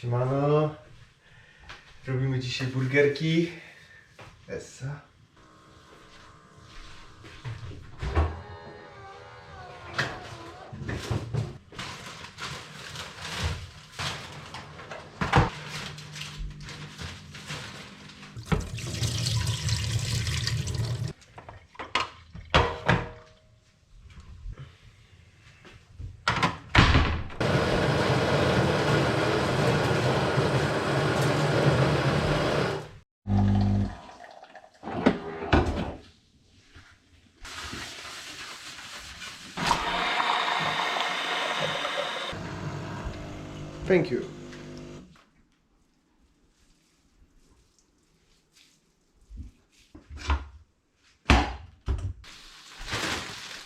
Siemano. Robimy dzisiaj burgerki. Essa. Thank you.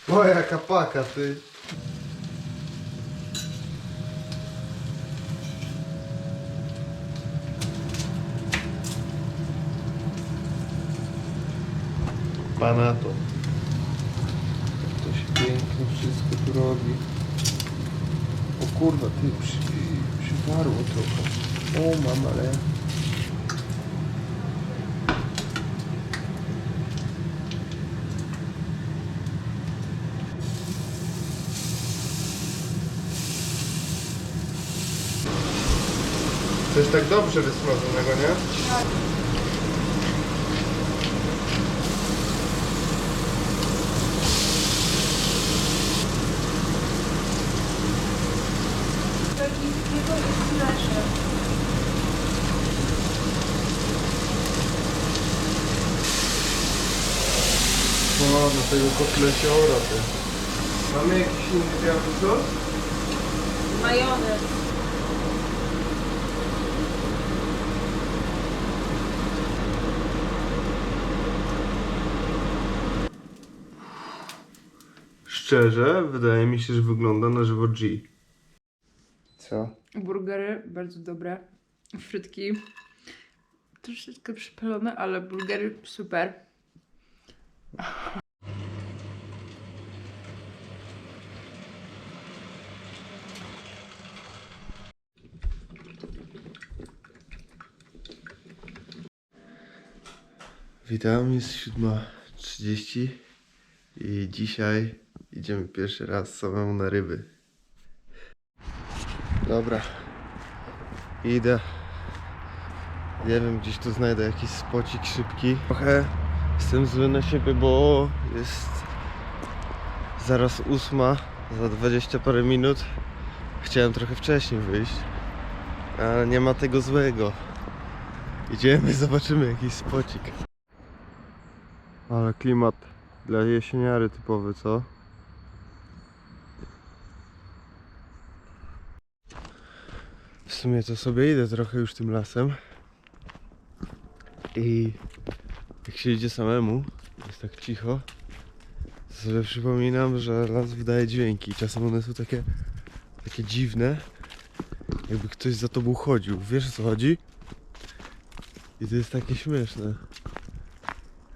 O, jaka paka, ty. Pana to. To się pięknie wszystko tu robi. O kurwa, ty przy, przywarło trochę. O mam, ale... Jest tak dobrze wysmażonego, nie? Tego jest nasze. Do tego kotleciora ty. Mamy jakiś inny biały sos? Majonez. Szczerze, wydaje mi się, że wygląda na żywo G. Co? Burgery bardzo dobre. Frytki troszeczkę przypalone, ale burgery super. Witam, jest 7.30 i dzisiaj idziemy pierwszy raz samemu na ryby. Dobra, idę. Nie wiem, gdzieś tu znajdę jakiś spocik szybki. Trochę jestem zły na siebie, bo jest zaraz ósma, za 20 parę minut. Chciałem trochę wcześniej wyjść, ale nie ma tego złego. Idziemy, zobaczymy jakiś spocik. Ale klimat dla jesieniary typowy, co? W sumie to sobie idę trochę już tym lasem. I jak się idzie samemu, jest tak cicho, to sobie przypominam, że las wydaje dźwięki. Czasem one są takie, takie dziwne, jakby ktoś za tobą chodził. Wiesz o co chodzi? I to jest takie śmieszne.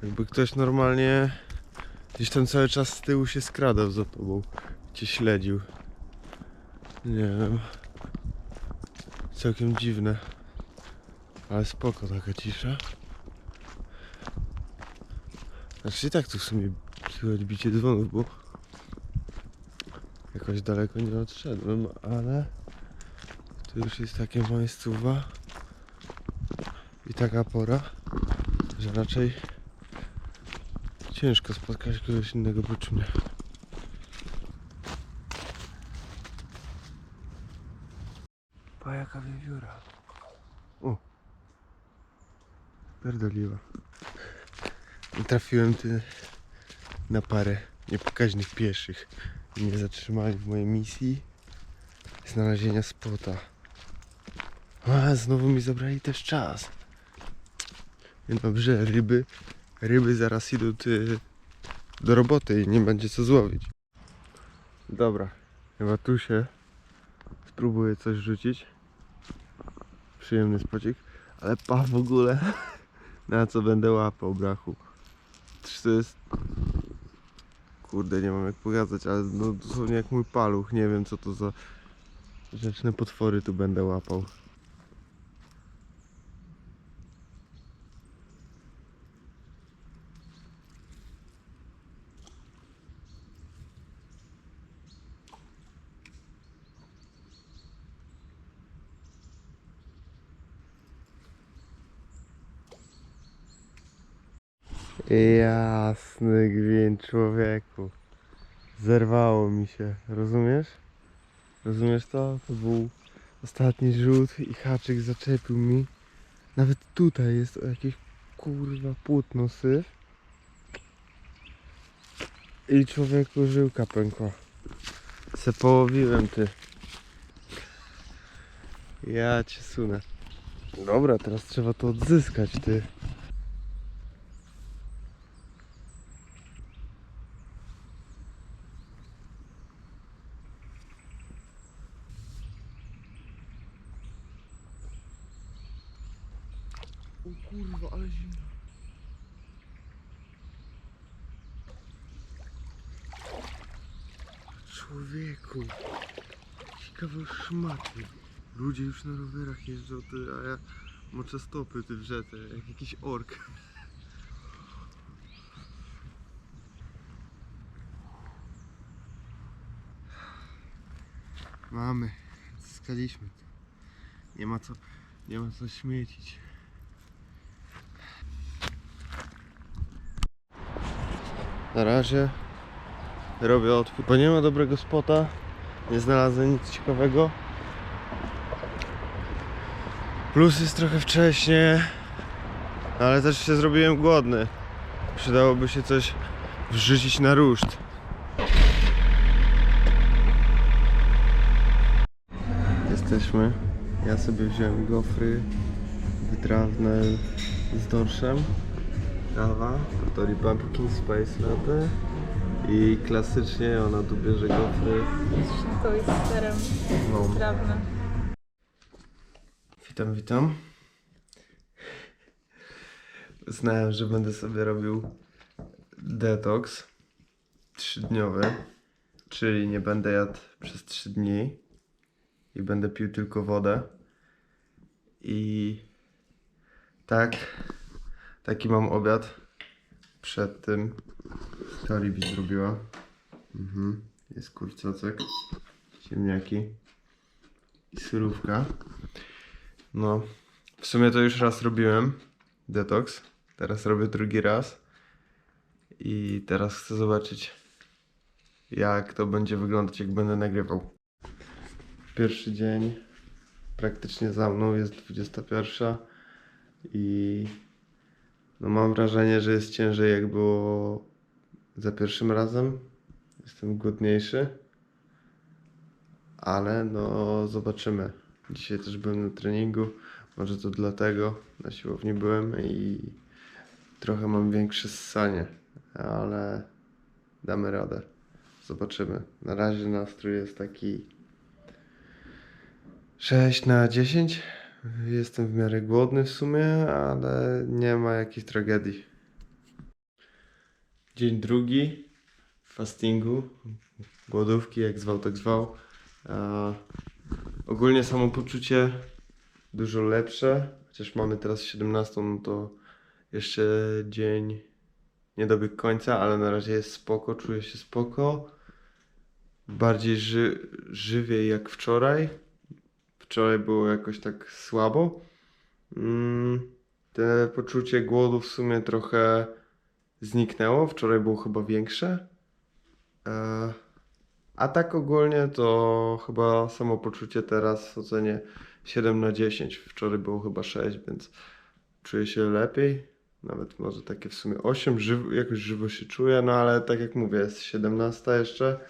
Jakby ktoś normalnie gdzieś tam cały czas z tyłu się skradał za tobą. Cię śledził. Nie wiem. Całkiem dziwne. Ale spoko taka cisza. Znaczy tak tu w sumie słychać bicie dzwonów, bo jakoś daleko nie odszedłem, ale to już jest takie miejscowa i taka pora, że raczej Ciężko spotkać kogoś innego prócz mnie. Pa jaka wiewióra. O. Pierdoliła. Trafiłem ty na parę niepokaźnych pieszych. Mnie zatrzymali w mojej misji znalezienia spota. A, znowu mi zabrali też czas. Dobrze, ryby Ryby zaraz idą ty do roboty i nie będzie co złowić. Dobra, chyba tu się spróbuję coś rzucić. Przyjemny spocik, ale pa w ogóle na co będę łapał brachu. Czy to jest... Kurde, nie mam jak pokazać, ale no dosłownie jak mój paluch, nie wiem co to za rzeczne potwory tu będę łapał. Jasny gwint człowieku. Zerwało mi się, rozumiesz? Rozumiesz to? To był ostatni rzut i haczyk zaczepił mi. Nawet tutaj jest jakieś kurwa płótno syf. I człowieku żyłka pękła. Se połowiłem ty. Ja cię sunę. Dobra, teraz trzeba to odzyskać ty. O kurwa, ale zimno. Człowieku, ciekawe szmaty. Ludzie już na rowerach jeżdżą, ty, a ja moczę stopy ty w rzece, jak jakiś ork. Mamy, zyskaliśmy to. Nie ma co, nie ma co śmiecić. Na razie robię odpór, bo nie ma dobrego spota. Nie znalazłem nic ciekawego. Plus jest trochę wcześnie, ale też się zrobiłem głodny. Przydałoby się coś wrzucić na ruszt. Jesteśmy. Ja sobie wziąłem gofry wytrawne z dorszem. Kawa, Tori Pumpkin Spice Latte. I klasycznie ona tu bierze gofry. To jest serem No. trawnym. Witam, witam. Znałem, że będę sobie robił detoks trzydniowy, czyli nie będę jadł przez 3 dni i będę pił tylko wodę. I tak, taki mam obiad przed tym. To Libi zrobiła. Mhm. Jest kurcocek, ziemniaki i surówka. No, w sumie to już raz robiłem detoks. Teraz robię drugi raz. I teraz chcę zobaczyć, jak to będzie wyglądać, jak będę nagrywał. Pierwszy dzień praktycznie za mną jest 21. I no mam wrażenie, że jest ciężej jak było za pierwszym razem. Jestem głodniejszy. Ale no zobaczymy. Dzisiaj też byłem na treningu. Może to dlatego na siłowni byłem i trochę mam większe ssanie, ale damy radę. Zobaczymy. Na razie nastrój jest taki 6 na 10. Jestem w miarę głodny w sumie, ale nie ma jakiejś tragedii. Dzień drugi fastingu, głodówki, jak zwał, tak zwał. A ogólnie samopoczucie dużo lepsze, chociaż mamy teraz 17, no to jeszcze dzień nie dobiegł końca, ale na razie jest spoko, czuję się spoko. Bardziej ży żywiej jak wczoraj. Wczoraj było jakoś tak słabo. Mm, te poczucie głodu w sumie trochę zniknęło. Wczoraj było chyba większe. E, a tak ogólnie to chyba samopoczucie teraz ocenię 7 na 10. Wczoraj było chyba 6, więc czuję się lepiej. Nawet może takie w sumie 8, żywo, jakoś żywo się czuję, no ale tak jak mówię, jest 17 jeszcze,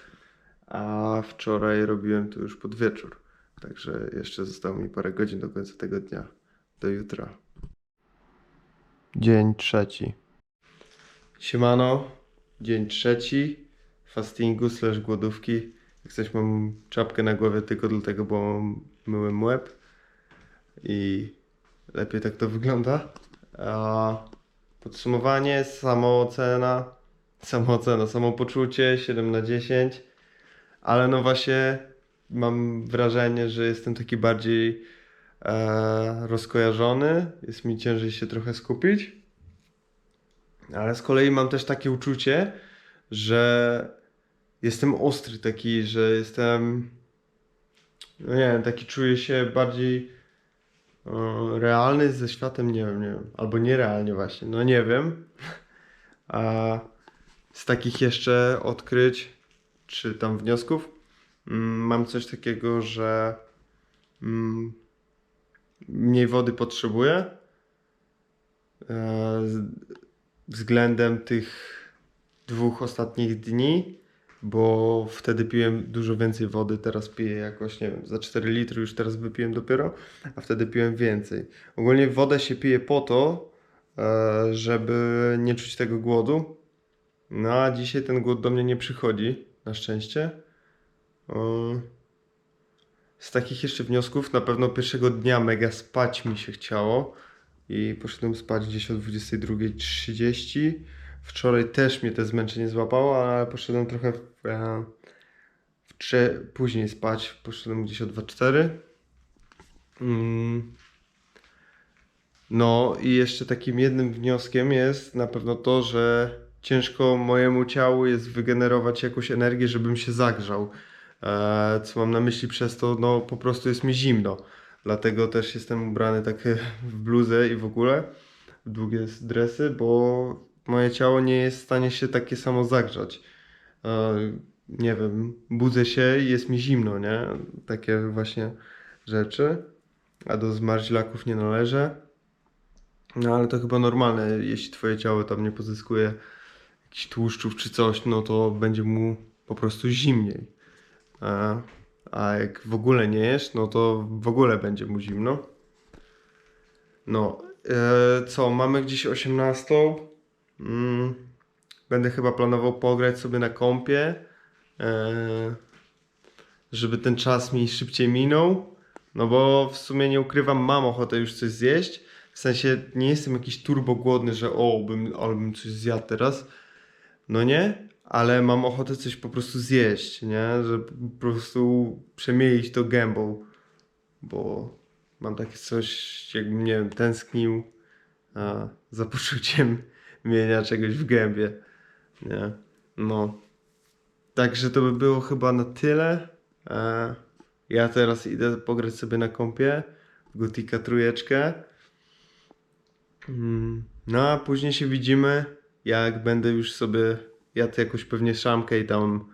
a wczoraj robiłem to już pod wieczór. Także jeszcze zostało mi parę godzin do końca tego dnia. Do jutra. Dzień trzeci. Siemano, dzień trzeci fastingu slash głodówki. Jak coś mam czapkę na głowie tylko dlatego, bo myłem łeb i lepiej tak to wygląda. A podsumowanie, samoocena, samoocena, samopoczucie 7 na 10, ale no właśnie mam wrażenie, że jestem taki bardziej e, rozkojarzony, jest mi ciężej się trochę skupić, ale z kolei mam też takie uczucie, że jestem ostry taki, że jestem no nie wiem, taki czuję się bardziej e, realny ze światem, nie wiem, nie wiem, albo nierealnie właśnie, no nie wiem, A z takich jeszcze odkryć, czy tam wniosków, mam coś takiego, że mm, mniej wody potrzebuję e, względem tych dwóch ostatnich dni, bo wtedy piłem dużo więcej wody, teraz piję jakoś, nie wiem, za 4 litry już teraz wypiłem dopiero, a wtedy piłem więcej. Ogólnie wodę się pije po to, e, żeby nie czuć tego głodu. No a dzisiaj ten głód do mnie nie przychodzi, na szczęście. Z takich jeszcze wniosków, na pewno pierwszego dnia mega spać mi się chciało i poszedłem spać gdzieś o 22.30. Wczoraj też mnie to zmęczenie złapało, ale poszedłem trochę w, e, w trze- później spać. Poszedłem gdzieś o 2.4. Mm. No i jeszcze takim jednym wnioskiem jest na pewno to, że ciężko mojemu ciału jest wygenerować jakąś energię, żebym się zagrzał. E, co mam na myśli przez to, no po prostu jest mi zimno. Dlatego też jestem ubrany tak w bluzę i w ogóle w długie dresy, bo moje ciało nie jest w stanie się takie samo zagrzać. E, nie wiem, budzę się i jest mi zimno, nie? Takie właśnie rzeczy. A do zmarzlaków nie należę. No ale to chyba normalne, jeśli twoje ciało tam nie pozyskuje jakichś tłuszczów czy coś, no to będzie mu po prostu zimniej. A, a jak w ogóle nie jesz, no to w ogóle będzie mu zimno. No, e, co, mamy gdzieś 18. Mm, będę chyba planował pograć sobie na kompie, e, żeby ten czas mi szybciej minął. No bo w sumie nie ukrywam, mam ochotę już coś zjeść. W sensie nie jestem jakiś turbo głodny, że o, bym, ale bym coś zjadł teraz. No nie, ale mam ochotę coś po prostu zjeść, nie? Że po prostu przemielić to gębą, bo mam takie coś, jakbym, nie wiem, tęsknił a, za poczuciem mienia czegoś w gębie, nie? No. Także to by było chyba na tyle. E, ja teraz idę pograć sobie na kompie, w Gotika trójeczkę. Mm, No a później się widzimy, jak będę już sobie jadł jakąś pewnie szamkę i tam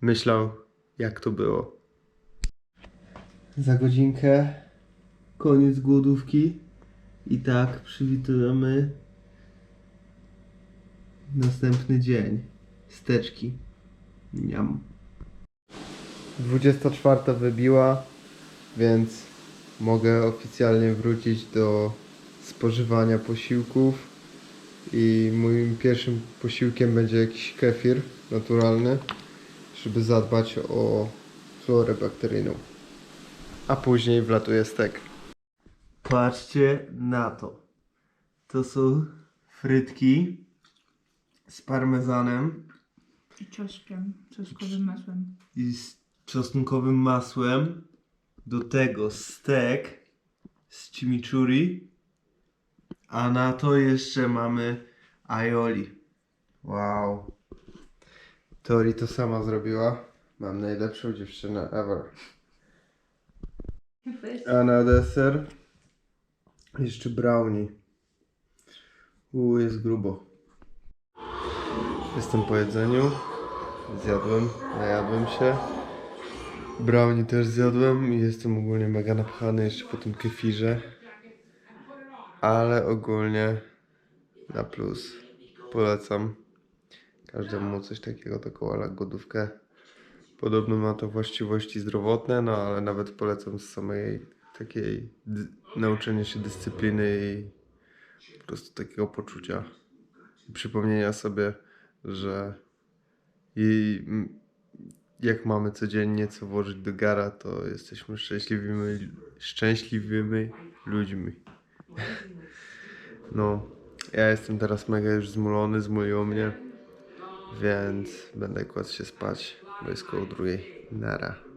myślał, jak to było. Za godzinkę koniec głodówki i tak przywitujemy następny dzień. Steczki. Niam. 24 wybiła, więc mogę oficjalnie wrócić do spożywania posiłków. I moim pierwszym posiłkiem będzie jakiś kefir naturalny, żeby zadbać o florę bakteryjną. A później wlatuje stek. Patrzcie na to. To są frytki z parmezanem I czosnkiem, czosnkowym masłem. i z czosnkowym masłem. Do tego stek z chimichurri. A na to jeszcze mamy aioli. Wow. Tori to sama zrobiła. Mam najlepszą dziewczynę ever. A na deser jeszcze brownie. Uuu, jest grubo. Jestem po jedzeniu. Zjadłem, najadłem się. Brownie też zjadłem i jestem ogólnie mega napchany jeszcze po tym kefirze. Ale ogólnie na plus. Polecam każdemu coś takiego, taką ala głodówkę. Podobno ma to właściwości zdrowotne, no ale nawet polecam z samej takiej nauczenia się dyscypliny i po prostu takiego poczucia przypomnienia sobie, że i jak mamy codziennie co włożyć do gara, to jesteśmy szczęśliwymi, szczęśliwymi ludźmi. No, ja jestem teraz mega już zmulony, zmuliło mnie, więc będę kładł się spać, bo jest koło drugiej. Nara.